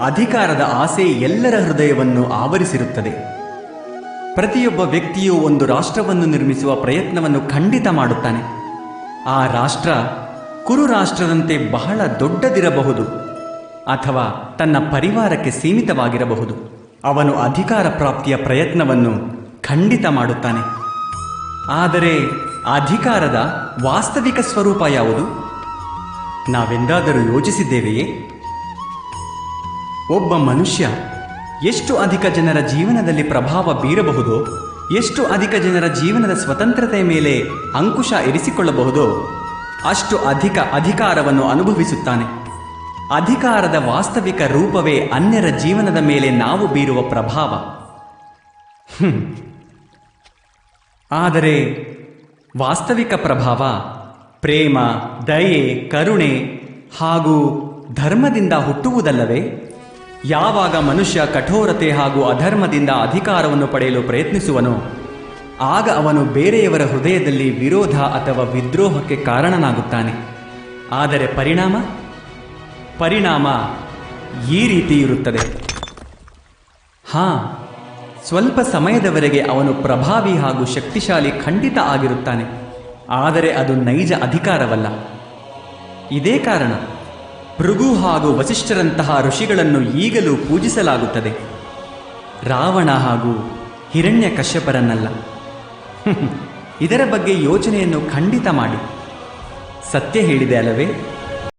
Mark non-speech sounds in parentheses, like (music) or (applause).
ಅಧಿಕಾರದ ಆಸೆ ಎಲ್ಲರ ಹೃದಯವನ್ನು ಆವರಿಸಿರುತ್ತದೆ. ಪ್ರತಿಯೊಬ್ಬ ವ್ಯಕ್ತಿಯು ಒಂದು ರಾಷ್ಟ್ರವನ್ನು ನಿರ್ಮಿಸುವ ಪ್ರಯತ್ನವನ್ನು ಖಂಡಿತ ಮಾಡುತ್ತಾನೆ. ಆ ರಾಷ್ಟ್ರ ಕುರು ರಾಷ್ಟ್ರದಂತೆ ಬಹಳ ದೊಡ್ಡದಿರಬಹುದು ಅಥವಾ ತನ್ನ ಪರಿವಾರಕ್ಕೆ ಸೀಮಿತವಾಗಿರಬಹುದು. ಅವನು ಅಧಿಕಾರ ಪ್ರಾಪ್ತಿಯ ಪ್ರಯತ್ನವನ್ನು ಖಂಡಿತ ಮಾಡುತ್ತಾನೆ. ಆದರೆ ಅಧಿಕಾರದ ವಾಸ್ತವಿಕ ಸ್ವರೂಪ ಯಾವುದು? ನಾವೆಂದಾದರೂ ಯೋಚಿಸಿದ್ದೇವೆಯೇ? ಒಬ್ಬ ಮನುಷ್ಯ ಎಷ್ಟು ಅಧಿಕ ಜನರ ಜೀವನದಲ್ಲಿ ಪ್ರಭಾವ ಬೀರಬಹುದೋ, ಎಷ್ಟು ಅಧಿಕ ಜನರ ಜೀವನದ ಸ್ವತಂತ್ರತೆಯ ಮೇಲೆ ಅಂಕುಶ ಇರಿಸಿಕೊಳ್ಳಬಹುದೋ, ಅಷ್ಟು ಅಧಿಕ ಅಧಿಕಾರವನ್ನು ಅನುಭವಿಸುತ್ತಾನೆ. ಅಧಿಕಾರದ ವಾಸ್ತವಿಕ ರೂಪವೇ ಅನ್ಯರ ಜೀವನದ ಮೇಲೆ ನಾವು ಬೀರುವ ಪ್ರಭಾವ. ಆದರೆ ವಾಸ್ತವಿಕ ಪ್ರಭಾವ ಪ್ರೇಮ, ದಯೆ, ಕರುಣೆ ಹಾಗೂ ಧರ್ಮದಿಂದ ಹುಟ್ಟುವುದಲ್ಲವೇ? ಯಾವಾಗ ಮನುಷ್ಯ ಕಠೋರತೆ ಹಾಗೂ ಅಧರ್ಮದಿಂದ ಅಧಿಕಾರವನ್ನು ಪಡೆಯಲು ಪ್ರಯತ್ನಿಸುವನೋ, ಆಗ ಅವನು ಬೇರೆಯವರ ಹೃದಯದಲ್ಲಿ ವಿರೋಧ ಅಥವಾ ವಿದ್ರೋಹಕ್ಕೆ ಕಾರಣನಾಗುತ್ತಾನೆ. ಆದರೆ ಪರಿಣಾಮ? ಪರಿಣಾಮ ಈ ರೀತಿ ಇರುತ್ತದೆ ಹಾ, ಸ್ವಲ್ಪ ಸಮಯದವರೆಗೆ ಅವನು ಪ್ರಭಾವಿ ಹಾಗೂ ಶಕ್ತಿಶಾಲಿ ಖಂಡಿತ ಆಗಿರುತ್ತಾನೆ. ಆದರೆ ಅದು ನೈಜ ಅಧಿಕಾರವಲ್ಲ. ಇದೇ ಕಾರಣ. ಭೃಗು ಹಾಗೂ ವಸಿಷ್ಠರಂತಹ ಋಷಿಗಳನ್ನು ಈಗಲೂ ಪೂಜಿಸಲಾಗುತ್ತದೆ. ರಾವಣ ಹಾಗೂ ಹಿರಣ್ಯ ಕಶ್ಯಪರನ್ನಲ್ಲ. (laughs) ಇದರ ಬಗ್ಗೆ ಯೋಚನೆಯನ್ನು ಖಂಡಿತ ಮಾಡಿ. ಸತ್ಯ ಹೇಳಿದೆ ಅಲ್ಲವೇ?